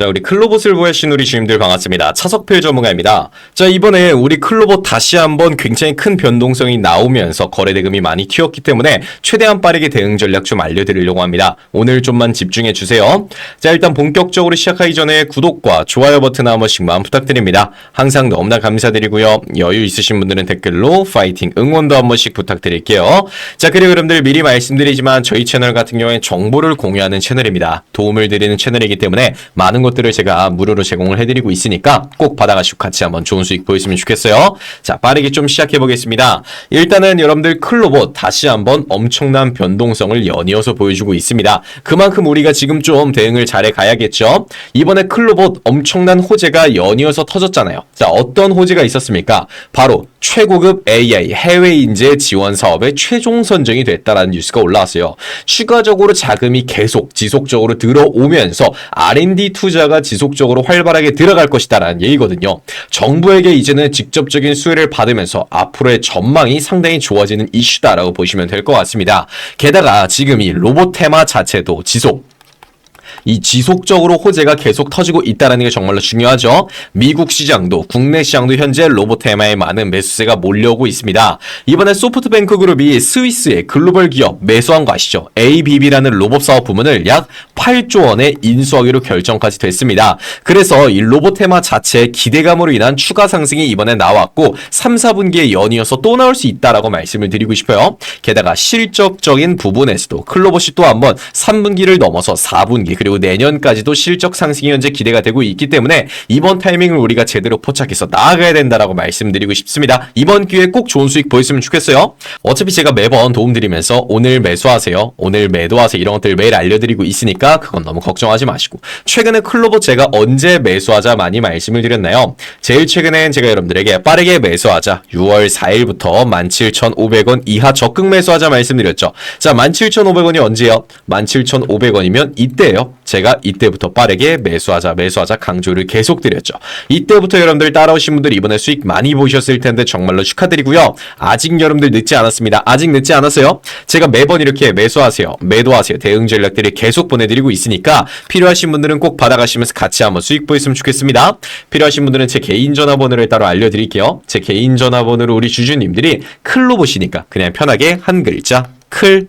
자, 우리 클로봇을 보여주신 우리 주님들 반갑습니다. 차석필 전문가입니다. 자, 이번에 우리 클로봇 다시 한번 굉장히 큰 변동성이 나오면서 거래 대금이 많이 튀었기 때문에 최대한 빠르게 대응 전략 좀 알려드리려고 합니다. 오늘 좀만 집중해 주세요. 자, 일단 본격적으로 시작하기 전에 구독과 좋아요 버튼 한 번씩만 부탁드립니다. 항상 너무나 감사드리고요. 여유 있으신 분들은 댓글로 파이팅 응원도 한 번씩 부탁드릴게요. 자, 그리고 여러분들 미리 말씀드리지만 저희 채널 같은 경우에 정보를 공유하는 채널입니다. 도움을 드리는 채널이기 때문에 많은 것들을 제가 무료로 제공을 해드리고 있으니까 꼭 받아가시고 같이 한번 좋은 수익 보였으면 좋겠어요. 자, 빠르게 좀 시작해 보겠습니다. 일단은 여러분들 클로봇 다시 한번 엄청난 변동성을 연이어서 보여주고 있습니다. 그만큼 우리가 지금 좀 대응을 잘해 가야겠죠. 이번에 클로봇 엄청난 호재가 연이어서 터졌잖아요. 자, 어떤 호재가 있었습니까? 바로 최고급 AI 해외 인재 지원 사업의 최종 선정이 됐다라는 뉴스가 올라왔어요. 추가적으로 자금이 계속 지속적으로 들어오면서 R&D 투자 가 지속적으로 활발하게 들어갈 것이다라는 얘기거든요. 정부에게 이제는 직접적인 수혜를 받으면서 앞으로의 전망이 상당히 좋아지는 이슈다라고 보시면 될 것 같습니다. 게다가 지금 이 로봇 테마 자체도 지속 이 지속적으로 호재가 계속 터지고 있다는 게 정말로 중요하죠. 미국 시장도 국내 시장도 현재 로봇 테마에 많은 매수세가 몰려오고 있습니다. 이번에 소프트뱅크 그룹이 스위스의 글로벌 기업 매수한 거 아시죠? ABB라는 로봇 사업 부문을 약 8조 원에 인수하기로 결정까지 됐습니다. 그래서 이 로봇 테마 자체의 기대감으로 인한 추가 상승이 이번에 나왔고 3, 4분기에 연이어서 또 나올 수 있다라고 말씀을 드리고 싶어요. 게다가 실적적인 부분에서도 클로봇이 또 한번 3분기를 넘어서 4분기 그리고 내년까지도 실적 상승이 현재 기대가 되고 있기 때문에 이번 타이밍을 우리가 제대로 포착해서 나아가야 된다라고 말씀드리고 싶습니다. 이번 기회에 꼭 좋은 수익 보였으면 좋겠어요. 어차피 제가 매번 도움드리면서 오늘 매수하세요. 오늘 매도하세요. 이런 것들 매일 알려드리고 있으니까 그건 너무 걱정하지 마시고 최근에 클로버 제가 언제 매수하자 많이 말씀을 드렸나요? 제일 최근엔 제가 여러분들에게 빠르게 매수하자 6월 4일부터 17,500원 이하 적극 매수하자 말씀드렸죠. 자 17,500원이 언제요? 17,500원이면 이때예요. 제가 이때부터 빠르게 매수하자 매수하자 강조를 계속 드렸죠. 이때부터 여러분들 따라오신 분들 이번에 수익 많이 보셨을 텐데 정말로 축하드리고요. 아직 여러분들 늦지 않았습니다. 아직 늦지 않았어요. 제가 매번 이렇게 매수하세요. 매도하세요. 대응 전략들이 계속 보내드리고 있으니까 필요하신 분들은 꼭 받아가시면서 같이 한번 수익 보였으면 좋겠습니다. 필요하신 분들은 제 개인 전화번호를 따로 알려드릴게요. 제 개인 전화번호로 우리 주주님들이 클로 보시니까 그냥 편하게 한 글자 클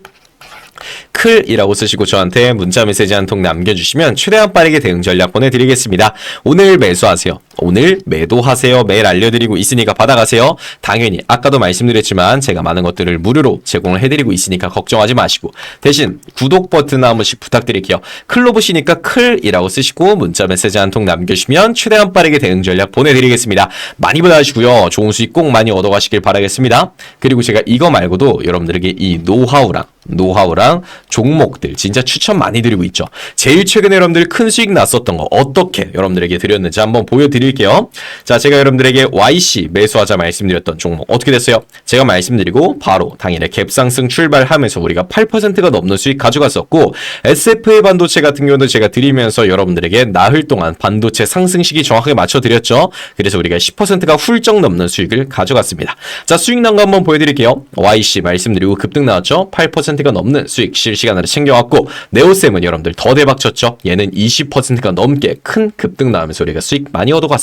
클이라고 쓰시고 저한테 문자 메시지 한 통 남겨주시면 최대한 빠르게 대응 전략 보내드리겠습니다. 오늘 매수하세요. 오늘 매도하세요. 매일 알려드리고 있으니까 받아가세요. 당연히 아까도 말씀드렸지만 제가 많은 것들을 무료로 제공을 해드리고 있으니까 걱정하지 마시고 대신 구독 버튼 한 번씩 부탁드릴게요. 클로 보시니까 클이라고 쓰시고 문자 메시지 한 통 남겨주시면 최대한 빠르게 대응 전략 보내드리겠습니다. 많이 받아주시고요. 좋은 수익 꼭 많이 얻어가시길 바라겠습니다. 그리고 제가 이거 말고도 여러분들에게 이 노하우랑 노하우랑 종목들 진짜 추천 많이 드리고 있죠. 제일 최근에 여러분들 큰 수익 났었던 거 어떻게 여러분들에게 드렸는지 한번 보여드릴 게요. 자, 제가 여러분들에게 YC 매수하자 말씀드렸던 종목 어떻게 됐어요? 제가 말씀드리고 바로 당일에 갭상승 출발하면서 우리가 8%가 넘는 수익 가져갔었고 SFA 반도체 같은 경우도 제가 드리면서 여러분들에게 나흘 동안 반도체 상승 시기 정확하게 맞춰 드렸죠. 그래서 우리가 10%가 훌쩍 넘는 수익을 가져갔습니다. 자, 수익 난거 한번 보여 드릴게요. YC 말씀드리고 급등 나왔죠. 8%가 넘는 수익 실시간으로 챙겨왔고 네오셈은 여러분들 더 대박 쳤죠. 얘는 20%가 넘게 큰 급등 나오면서 우리가 수익 많이 얻어갔습니다.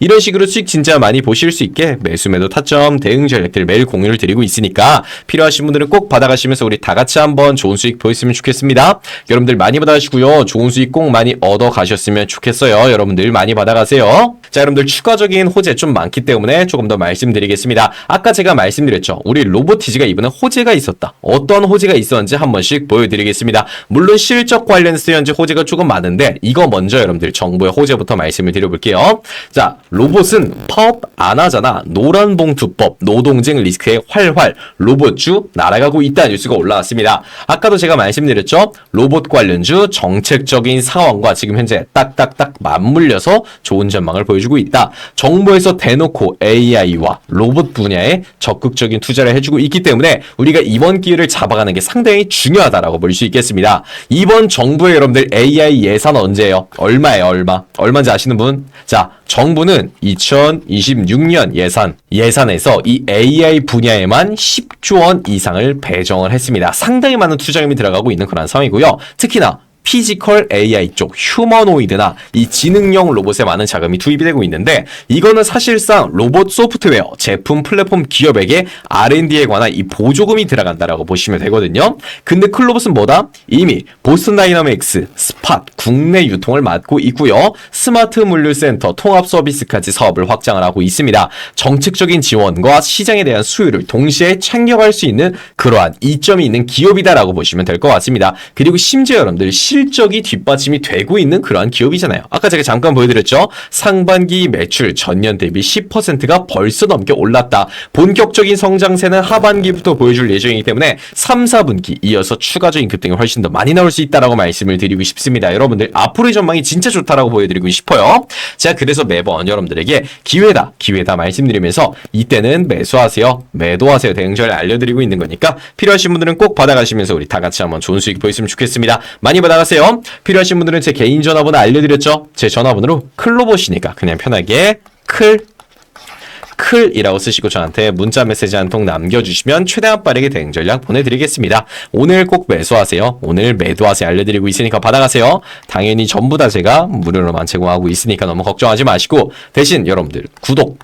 이런 식으로 수익 진짜 많이 보실 수 있게 매수 매도 타점 대응 전략들 매일 공유를 드리고 있으니까 필요하신 분들은 꼭 받아가시면서 우리 다 같이 한번 좋은 수익 보였으면 좋겠습니다. 여러분들 많이 받아가시고요. 좋은 수익 꼭 많이 얻어 가셨으면 좋겠어요. 여러분들 많이 받아가세요. 자, 여러분들 추가적인 호재 좀 많기 때문에 조금 더 말씀드리겠습니다. 아까 제가 말씀드렸죠. 우리 로보티즈가 이번에 호재가 있었다. 어떤 호재가 있었는지 한 번씩 보여드리겠습니다. 물론 실적 관련해서 현재 호재가 조금 많은데 이거 먼저 여러분들 정부의 호재부터 말씀을 드려볼게요. 자, 로봇은 파업 안 하잖아. 노란 봉투법, 노동쟁 리스크에 활활 로봇주 날아가고 있다는 뉴스가 올라왔습니다. 아까도 제가 말씀드렸죠. 로봇 관련주 정책적인 상황과 지금 현재 딱딱딱 맞물려서 좋은 전망을 보여주고 있다. 정부에서 대놓고 AI와 로봇 분야에 적극적인 투자를 해주고 있기 때문에 우리가 이번 기회를 잡아가는 게 상당히 중요하다라고 볼 수 있겠습니다. 이번 정부의 여러분들 AI 예산 언제예요? 얼마예요? 얼마? 얼마인지 아시는 분? 자, 정부는 2026년 예산 예산에서 이 AI 분야에만 10조 원 이상을 배정을 했습니다. 상당히 많은 투자금이 들어가고 있는 그런 상황이고요. 특히나 피지컬 AI 쪽 휴머노이드나 이 지능형 로봇에 많은 자금이 투입이 되고 있는데 이거는 사실상 로봇 소프트웨어 제품 플랫폼 기업에게 R&D에 관한 이 보조금이 들어간다라고 보시면 되거든요. 근데 클로봇은 뭐다? 이미 보스턴 다이나믹스, 스팟 국내 유통을 맡고 있고요. 스마트 물류센터 통합 서비스까지 사업을 확장을 하고 있습니다. 정책적인 지원과 시장에 대한 수요를 동시에 챙겨갈 수 있는 그러한 이점이 있는 기업이다라고 보시면 될 것 같습니다. 그리고 심지어 여러분들 실 적이 뒷받침이 되고 있는 그러한 기업이잖아요. 아까 제가 잠깐 보여드렸죠. 상반기 매출 전년 대비 10%가 벌써 넘게 올랐다. 본격적인 성장세는 하반기부터 보여줄 예정이기 때문에 3, 4분기 이어서 추가적인 급등이 훨씬 더 많이 나올 수 있다라고 말씀을 드리고 싶습니다. 여러분들 앞으로의 전망이 진짜 좋다라고 보여드리고 싶어요. 자, 그래서 매번 여러분들에게 기회다, 기회다 말씀드리면서 이때는 매수하세요, 매도하세요 대응절 알려드리고 있는 거니까 필요하신 분들은 꼭 받아가시면서 우리 다 같이 한번 좋은 수익 보였으면 좋겠습니다. 많이 받아가세요. 필요하신 분들은 제 개인 전화번호 알려드렸죠? 제 전화번호로 클로봇이니까 그냥 편하게 클 클이라고 쓰시고 저한테 문자 메시지 한 통 남겨주시면 최대한 빠르게 대응 전략 보내드리겠습니다. 오늘 꼭 매수하세요. 오늘 매도하세요. 알려드리고 있으니까 받아가세요. 당연히 전부 다 제가 무료로만 제공하고 있으니까 너무 걱정하지 마시고 대신 여러분들 구독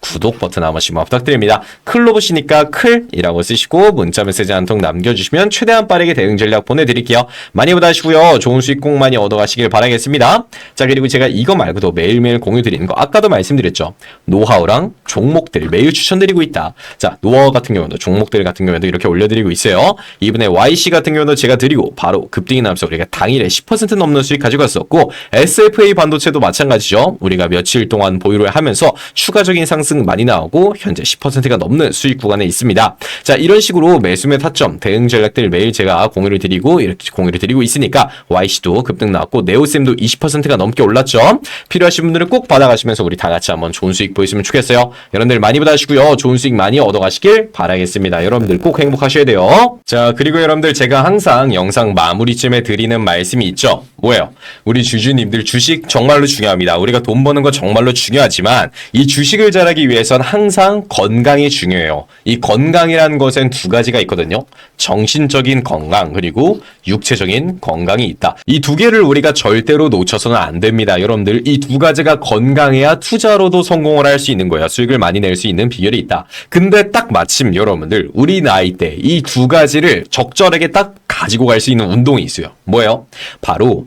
구독 버튼 한 번씩만 부탁드립니다. 클로봇이니까 클이라고 쓰시고 문자 메시지 한 통 남겨주시면 최대한 빠르게 대응 전략 보내드릴게요. 많이 받아시고요. 좋은 수익 꼭 많이 얻어가시길 바라겠습니다. 자 그리고 제가 이거 말고도 매일매일 공유 드리는 거 아까도 말씀드렸죠. 노하우랑 종목들 매일 추천드리고 있다. 자 노하우 같은 경우도 종목들 같은 경우에도 이렇게 올려드리고 있어요. 이번에 YC 같은 경우도 제가 드리고 바로 급등이 나면서 우리가 당일에 10% 넘는 수익 가져갔었고 SFA 반도체도 마찬가지죠. 우리가 며칠 동안 보유를 하면서 추가적인 상승 많이 나오고 현재 10%가 넘는 수익 구간에 있습니다. 자 이런 식으로 매수매 타점 대응 전략들 매일 제가 공유를 드리고 이렇게 공유를 드리고 있으니까 YC도 급등 나왔고 네오쌤도 20%가 넘게 올랐죠. 필요하신 분들은 꼭 받아가시면서 우리 다 같이 한번 좋은 수익 보였으면 좋겠어요. 여러분들 많이 받아주시고요. 좋은 수익 많이 얻어가시길 바라겠습니다. 여러분들 꼭 행복하셔야 돼요. 자 그리고 여러분들 제가 항상 영상 마무리쯤에 드리는 말씀이 있죠. 뭐예요? 우리 주주님들 주식 정말로 중요합니다. 우리가 돈 버는 거 정말로 중요하지만 이 주식을 잘하기 위해선 항상 건강이 중요해요. 이 건강이라는 것엔 두 가지가 있거든요. 정신적인 건강 그리고 육체적인 건강이 있다. 이 두 개를 우리가 절대로 놓쳐서는 안 됩니다. 여러분들 이 두 가지가 건강해야 투자로도 성공을 할 수 있는 거야. 수익을 많이 낼 수 있는 비결이 있다. 근데 딱 마침 여러분들 우리 나이 때 이 두 가지를 적절하게 딱 가지고 갈 수 있는 운동이 있어요. 뭐예요? 바로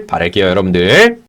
길 바랄게요, 여러분들.